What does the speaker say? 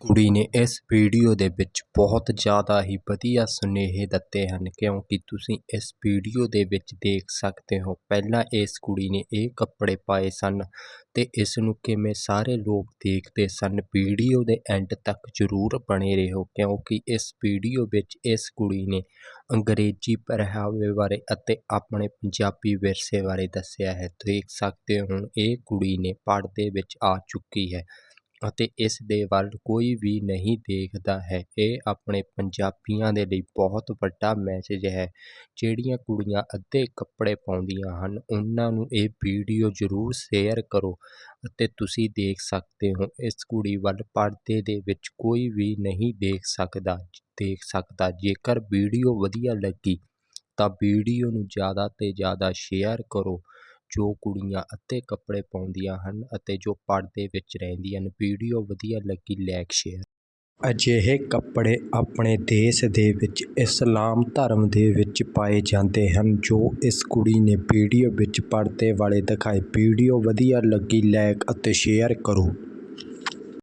ਕੁੜੀ ਨੇ ਇਸ ਵੀਡੀਓ ਦੇ ਵਿੱਚ ਬਹੁਤ ਜ਼ਿਆਦਾ ਹੀ ਵਧੀਆ ਸੁਨੇਹੇ ਦਿੱਤੇ ਹਨ, ਕਿਉਂਕਿ ਤੁਸੀਂ ਇਸ ਵੀਡੀਓ ਦੇ ਵਿੱਚ ਦੇਖ ਸਕਦੇ ਹੋ, ਪਹਿਲਾਂ ਇਸ ਕੁੜੀ ਨੇ ਇਹ ਕੱਪੜੇ ਪਾਏ ਸਨ ਤੇ ਇਸ ਨੂੰ ਕਿਵੇਂ ਸਾਰੇ ਲੋਕ ਦੇਖਦੇ ਸਨ। ਵੀਡੀਓ ਦੇ ਐਂਡ ਤੱਕ ਜ਼ਰੂਰ ਬਣੇ ਰਹੋ, ਕਿਉਂਕਿ ਇਸ ਵੀਡੀਓ ਵਿੱਚ ਇਸ ਕੁੜੀ ਨੇ ਅੰਗਰੇਜ਼ੀ ਪਹਿਰਾਵੇ ਬਾਰੇ ਅਤੇ ਆਪਣੇ ਪੰਜਾਬੀ ਵਿਰਸੇ ਬਾਰੇ ਦੱਸਿਆ ਹੈ। ਦੇਖ ਸਕਦੇ ਹੋ ਇਹ ਕੁੜੀ ਨੇ ਪਰਦੇ ਵਿੱਚ ਆ ਚੁੱਕੀ ਹੈ। ਅਤੇ ਇਸ ਦੇ ਵੱਲ ਕੋਈ ਵੀ ਨਹੀਂ ਦੇਖਦਾ ਹੈ। ਇਹ ਆਪਣੇ ਪੰਜਾਬੀਆਂ ਦੇ ਲਈ ਬਹੁਤ ਵੱਡਾ ਮੈਸੇਜ ਹੈ। ਜਿਹੜੀਆਂ ਕੁੜੀਆਂ ਅੱਧੇ ਕੱਪੜੇ ਪਾਉਂਦੀਆਂ ਹਨ, ਉਹਨਾਂ ਨੂੰ ਇਹ ਵੀਡੀਓ ਜ਼ਰੂਰ ਸ਼ੇਅਰ ਕਰੋ ਅਤੇ ਤੁਸੀਂ ਦੇਖ ਸਕਦੇ ਹੋ, ਇਸ ਕੁੜੀ ਵੱਲ ਪਰਦੇ ਦੇ ਵਿੱਚ ਕੋਈ ਵੀ ਨਹੀਂ ਦੇਖ ਸਕਦਾ ਦੇਖ ਸਕਦਾ। ਜੇਕਰ ਵੀਡੀਓ ਵਧੀਆ ਲੱਗੀ, ਤਾਂ ਵੀਡੀਓ ਨੂੰ ਜ਼ਿਆਦਾ ਤੋਂ ਜ਼ਿਆਦਾ ਸ਼ੇਅਰ ਕਰੋ ਜੋ ਕੁੜੀਆਂ ਅੱਧੇ ਕੱਪੜੇ ਪਾਉਂਦੀਆਂ ਹਨ ਅਤੇ ਜੋ ਪਰਦੇ ਵਿੱਚ ਰਹਿੰਦੀਆਂ ਹਨ। ਵੀਡੀਓ ਵਧੀਆ ਲੱਗੀ ਲਾਇਕ ਸ਼ੇਅਰ ਅਜਿਹੇ ਕੱਪੜੇ ਆਪਣੇ ਦੇਸ਼ ਦੇ ਵਿੱਚ, ਇਸਲਾਮ ਧਰਮ ਦੇ ਵਿੱਚ ਪਾਏ ਜਾਂਦੇ ਹਨ, ਜੋ ਇਸ ਕੁੜੀ ਨੇ ਵੀਡੀਓ ਵਿੱਚ ਪਰਦੇ ਵਾਲੇ ਦਿਖਾਏ। ਵੀਡੀਓ ਵਧੀਆ ਲੱਗੀ ਲਾਈਕ ਅਤੇ ਸ਼ੇਅਰ ਕਰੋ।